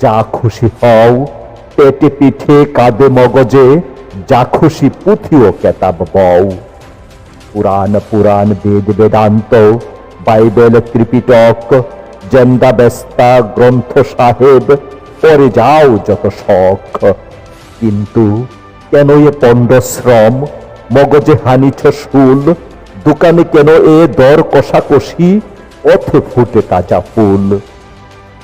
যা খুশি হও। পেটে পিঠে কাঁদে মগজে, যা খুশি পুঁথিও কেতাব বও। Puran Puran Ved Vedanta, Bible Tripitak, Zend Avesta Granth Sahib পরে যাও যত শখ। কিন্তু কেন এ পণ্ডশ্রম? মগজে হানিছ শুল, দোকানে কেন এ দর কষাকষি? পথে ফুটে তাজা ফুল।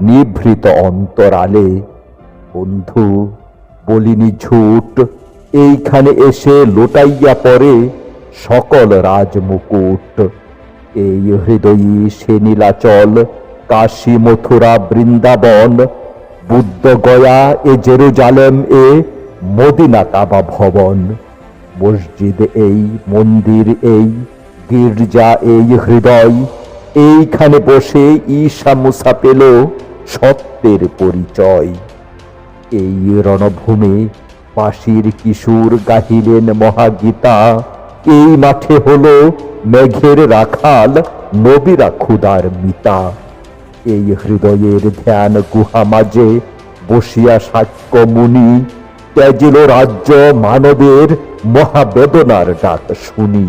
নিভৃত অন্তরালে। বন্ধু, বলিনি ঝুট, এইখানে এসে লোটাইয়া পড়ে সকল রাজমুকুট। এই হৃদয়ী সে নীলাচল, কাশী মথুরা বৃন্দাবন, বুদ্ধ গয়া এ জেরুজালেম এ মদিনা কাবা ভবন। মসজিদ এই, মন্দির এই, গির্জা এই হৃদয়, এইখানে বসে ঈশা মুসা পেল। সত্যের পরিচয়। এই রণভূমে পাশির কিশোর গাহিলেন মহাগীতা। এই মাঠে হলো মেঘের রাখাল, নবীরা ক্ষুদার মিতা। এই হৃদয়ের ধ্যান গুহা মাঝে বসিয়া সাক্ষ্য মুনি। ত্যাজিল রাজ্য মানবের মহাবেদনার ডাক শুনি।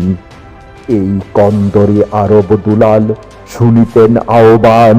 এই কন্দরে আরব দুলাল শুনিতেন আহ্বান।